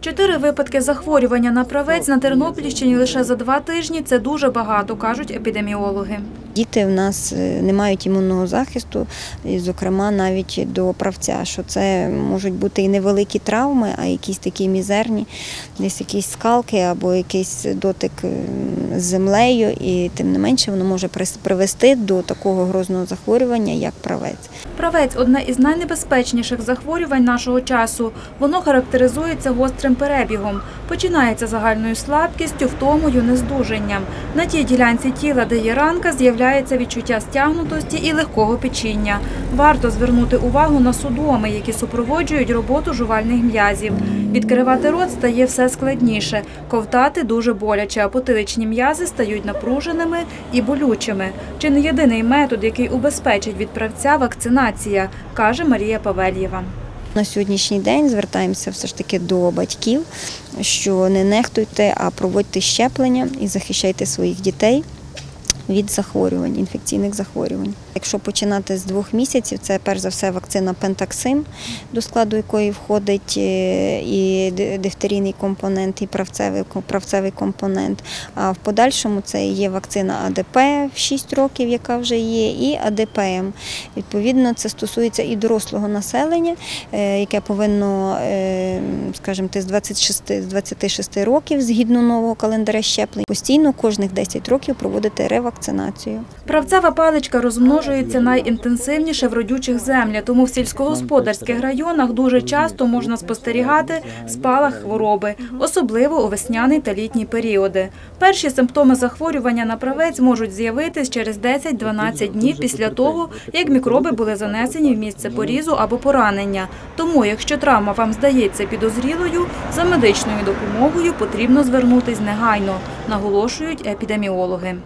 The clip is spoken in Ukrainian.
Чотири випадки захворювання на правець на Тернопільщині лише за два тижні – це дуже багато, кажуть епідеміологи. Діти в нас е, не мають імунного захисту, і, зокрема навіть до правця, що це можуть бути і невеликі травми, а якісь такі мізерні, десь якісь скалки або якийсь дотик з землею, і тим не менше воно може привести до такого грозного захворювання, як правець. Правець – одне із найнебезпечніших захворювань нашого часу. Воно характеризується гострим перебігом. Починається загальною слабкістю, втомою, нездужанням. На тій ділянці тіла, де є ранка, з'являється відчуття стягнутості і легкого печіння. Варто звернути увагу на судоми, які супроводжують роботу жувальних м'язів. Відкривати рот стає все складніше. Ковтати дуже боляче, а потиличні м'язи стають напруженими і болючими. Чи не єдиний метод, який убезпечить від правця – вакцинація, каже Марія Павельєва. На сьогоднішній день звертаємося все ж таки до батьків, що не нехтуйте, а проводьте щеплення і захищайте своїх дітей від захворювань, інфекційних захворювань. Якщо починати з двох місяців, це перш за все вакцина Пентаксим, до складу якої входить е, і дифтерійний компонент, і правцевий, правцевий компонент. А в подальшому це є вакцина АДП в 6 років, яка вже є, і АДПМ. Відповідно, це стосується і дорослого населення, е, яке повинно, е, скажімо, з 26, з 26 років згідно нового календаря щеплень, постійно кожних 10 років проводити ревакцинацію. Правцева паличка розмножується найінтенсивніше в родючих землях, тому в сільськогосподарських районах дуже часто можна спостерігати спалах хвороби, особливо у весняний та літній періоди. Перші симптоми захворювання на правець можуть з'явитись через 10-12 днів після того, як мікроби були занесені в місце порізу або поранення. Тому, якщо травма вам здається підозрілою, за медичною допомогою потрібно звернутись негайно, наголошують епідеміологи.